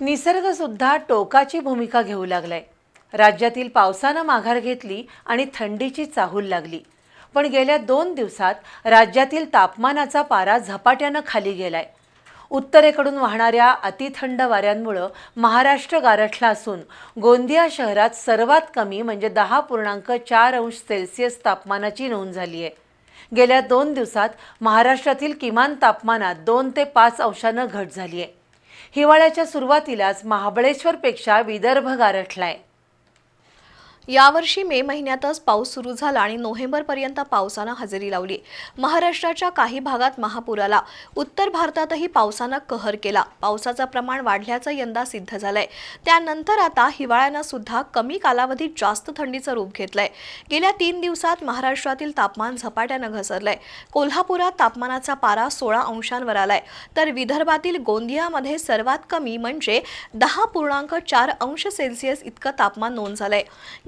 निसर्गसुद्धा टोकाची भूमिका घेऊ लागलाय. राज्यातील पावसानं माघार घेतली आणि थंडीची चाहूल लागली. पण गेल्या दोन दिवसात राज्यातील तापमानाचा पारा झपाट्यानं खाली गेलाय. उत्तरेकडून वाहणाऱ्या अतिथंड वाऱ्यांमुळं महाराष्ट्र गारठला असून गोंदिया शहरात सर्वात कमी म्हणजे दहा पूर्णांक चार अंश सेल्सिअस तापमानाची नोंद झाली आहे. गेल्या दोन दिवसात महाराष्ट्रातील किमान तापमानात दोन ते पाच अंशानं घट झाली आहे. हिवाळ्याच्या सुरुवातीलाच महाबळेश्वरपेक्षा विदर्भ गारठलाय. यावर्षी मे महिन्यातच पाऊस सुरू झाला आणि नोव्हेंबरपर्यंत पावसानं हजेरी लावली. महाराष्ट्राच्या काही भागात महापुराला उत्तर भारतातही पावसानं कहर केला. पावसाचं प्रमाण वाढल्याचं यंदा सिद्ध झालंय. त्यानंतर आता हिवाळ्यानं सुद्धा कमी कालावधीत जास्त थंडीचं रूप घेतलंय. गेल्या तीन दिवसात महाराष्ट्रातील तापमान झपाट्यानं घसरलंय. कोल्हापुरात तापमानाचा पारा सोळा अंशांवर आलाय. तर विदर्भातील गोंदियामध्ये सर्वात कमी म्हणजे दहा पूर्णांक चार अंश सेल्सिअस इतकं तापमान नोंद झालंय.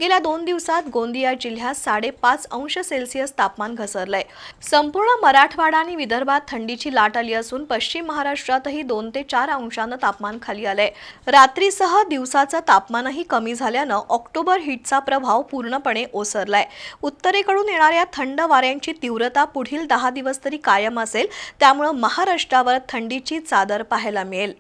गेल्या दोन दिवसात गोंदिया जिल्ह्यात साडेपाच अंश सेल्सिअस तापमान घसरलंय. संपूर्ण मराठवाडा आणि विदर्भात थंडीची लाट आली असून पश्चिम महाराष्ट्रातही दोन ते चार अंशानं तापमान खाली आलंय. रात्रीसह दिवसाचं तापमानही कमी झाल्यानं ऑक्टोबर हिटचा प्रभाव पूर्णपणे ओसरलाय. उत्तरेकडून येणाऱ्या थंड वाऱ्यांची तीव्रता पुढील दहा दिवस तरी कायम असेल त्यामुळं महाराष्ट्रावर थंडीची चादर पाहायला मिळेल.